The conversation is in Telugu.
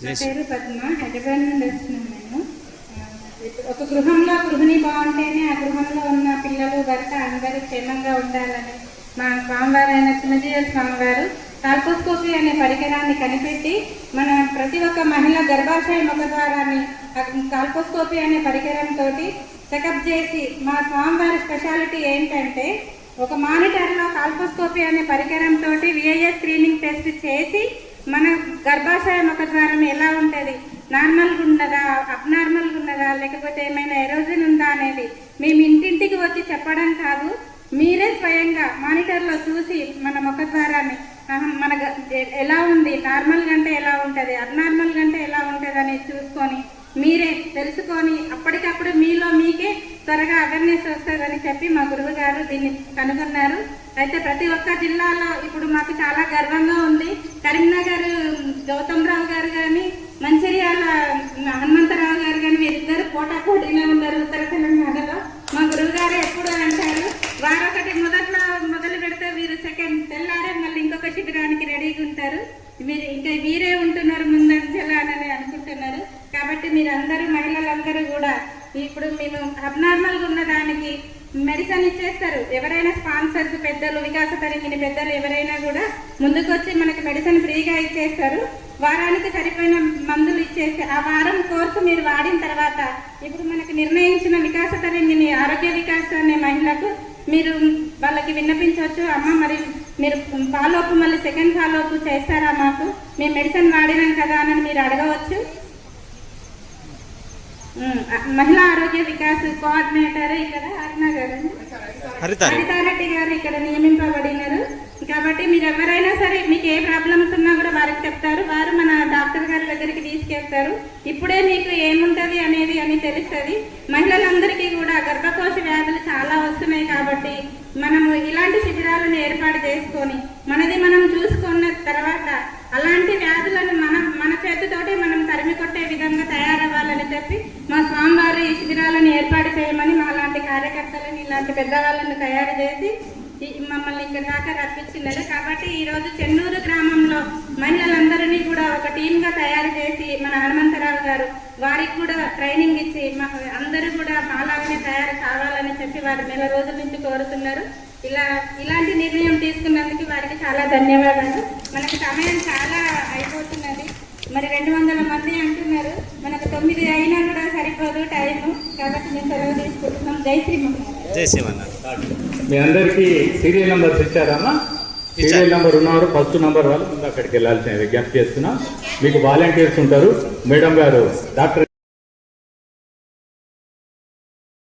నా పేరు పద్మ. హైదరాబాద్ నుండి వచ్చినాను నేను ఒక గృహంలో గృహిణి బాగుంటేనే ఆ గృహంలో ఉన్న పిల్లలు భర్త అందరూ క్షేమంగా ఉండాలని మా స్వామివారు అయిన చిన్నజీవ స్వామివారు టాల్కోస్కోపీ అనే పరికరాన్ని కనిపెట్టి మన ప్రతి ఒక్క మహిళ గర్భాశయ ముఖద్వారాన్ని కాల్పోస్కోపీ అనే పరికరంతో చెకప్ చేసి మా స్వామివారి స్పెషాలిటీ ఏంటంటే ఒక మానిటర్లో కాల్పోస్కోపీ అనే పరికరంతో విఐఏ స్క్రీనింగ్ టెస్ట్ చేసి మన గర్భాశయ ముఖద్వారం ఎలా ఉంటుంది? నార్మల్గా ఉన్నదా అబ్నార్మల్గా ఉన్నదా లేకపోతే ఏమైనా ఎరోజన్ ఉందా అనేది మేము ఇంటింటికి వచ్చి చెప్పడం కాదు. మీరే స్వయంగా మానిటర్లో చూసి మన ముఖద్వారాన్ని మన ఎలా ఉంది? నార్మల్ కంటే ఎలా ఉంటుంది? అబ్నార్మల్ కంటే ఎలా ఉంటుంది అనేది చూసుకొని మీరే తెలుసుకొని అప్పటికప్పుడు మీలో మీకే త్వరగా అవేర్నెస్ వస్తుందని చెప్పి మా గురువు గారు దీన్ని కనుగొన్నారు. అయితే ప్రతి ఒక్క జిల్లాలో ఇప్పుడు మాకు చాలా గర్వంగా ఉంది. పోటీలో ఉన్నారు ఉత్తర తెలంగాణలో మా గురువు గారు ఎప్పుడు అంటారు వారొకటి మొదట్లో మొదలు పెడితే వీరు సెకండ్ తెల్లారే మళ్ళీ ఇంకొక శిబిరానికి రెడీగా ఉంటారు. మీరు ఇంకా వీరే ఉంటున్నారు ముందంజలానని అనుకుంటున్నారు. కాబట్టి మీరందరూ మహిళలందరూ కూడా ఇప్పుడు మేము అబ్నార్మల్గా ఉన్న దానికి మెడిసిన్ ఇచ్చేస్తారు. ఎవరైనా స్పాన్సర్స్ పెద్దలు వికాస తరిగిన పెద్దలు ఎవరైనా కూడా ముందుకొచ్చి మనకి మెడిసిన్ ఫ్రీగా ఇచ్చేస్తారు. వారానికి సరిపోయిన మందులు ఇచ్చేస్తే ఆ వారం కోర్సు మీరు వాడిన తర్వాత ఇప్పుడు మనకి నిర్ణయించిన వికాస తరంగిణి ఆరోగ్య వికాస్ అనే మహిళకు మీరు వాళ్ళకి విన్నపించవచ్చు. అమ్మ మరి మీరు ఫాలోఅప్ మళ్ళీ సెకండ్ ఫాలోఅప్ చేస్తారా మాకు? మేము మెడిసిన్ వాడినాం కదా అని మీరు అడగవచ్చు. మహిళా ఆరోగ్య వికాస్ కోఆర్డినేటర్ ఇక్కడ. హరితారి హరితారెడ్డి. గారు ఇక్కడ నియమింపబడినారు కాబట్టి మీరు ఎవరైనా సరే మీకు ఏ ప్రాబ్లమ్స్ ఉన్నా కూడా వారికి చెప్తారు. వారు మన డాక్టర్ గారి దగ్గరికి తీసుకెళ్తారు. ఇప్పుడే మీకు ఏముంటది అనేది అని తెలుస్తుంది. మహిళలందరికీ కూడా గర్భకోశ వ్యాధులు చాలా వస్తున్నాయి కాబట్టి మనము ఇలాంటి శిబిరాలను ఏర్పాటు చేసుకొని మనది మనం చూసుకున్న తర్వాత అలాంటి వ్యాధులను మనం మన చేతితోటే మనం తరిమి కొట్టే విధంగా తయారవ్వాలని చెప్పి మా స్వామివారు ఈ శిబిరాలను ఏర్పాటు చేయమని మా లాంటి కార్యకర్తలను ఇలాంటి పెద్దవాళ్ళని తయారు చేసి మమ్మల్ని ఇక్కడ దాకా రప్పించినారు. కాబట్టి ఈరోజు చెన్నూరు గ్రామంలో మహిళలందరినీ కూడా ఒక టీమ్గా తయారు చేసి మన హనుమంతరావు గారు వారికి కూడా ట్రైనింగ్ ఇచ్చి మా అందరూ కూడా మాలాగానే తయారు కావాలని చెప్పి వారు నెల రోజుల నుంచి కోరుతున్నారు. ఇలా ఇలాంటి నిర్ణయం తీసుకున్నందుకు వారికి చాలా ధన్యవాదాలు. మనకి సమయం చాలా అయిపోతున్నది. మరి రెండు వందల మంది అంటున్నారు. మనకు తొమ్మిది అయినా కూడా సరిపోదు టైము. కాబట్టి మేము సెలవు తీసుకుంటున్నాం. జై శ్రీమన్నారాయణ జై శివన్నారు మీ అందరికీ సీరియల్ నెంబర్స్ ఇచ్చారమ్మా సీరియల్ నెంబర్ ఉన్నవారు ఫస్ట్ నెంబర్ వాళ్ళు. ముందు అక్కడికి వెళ్ళాల్సిన విజ్ఞప్తి చేస్తున్నా. మీకు వాలంటీర్స్ ఉంటారు. మేడం గారు డాక్టర్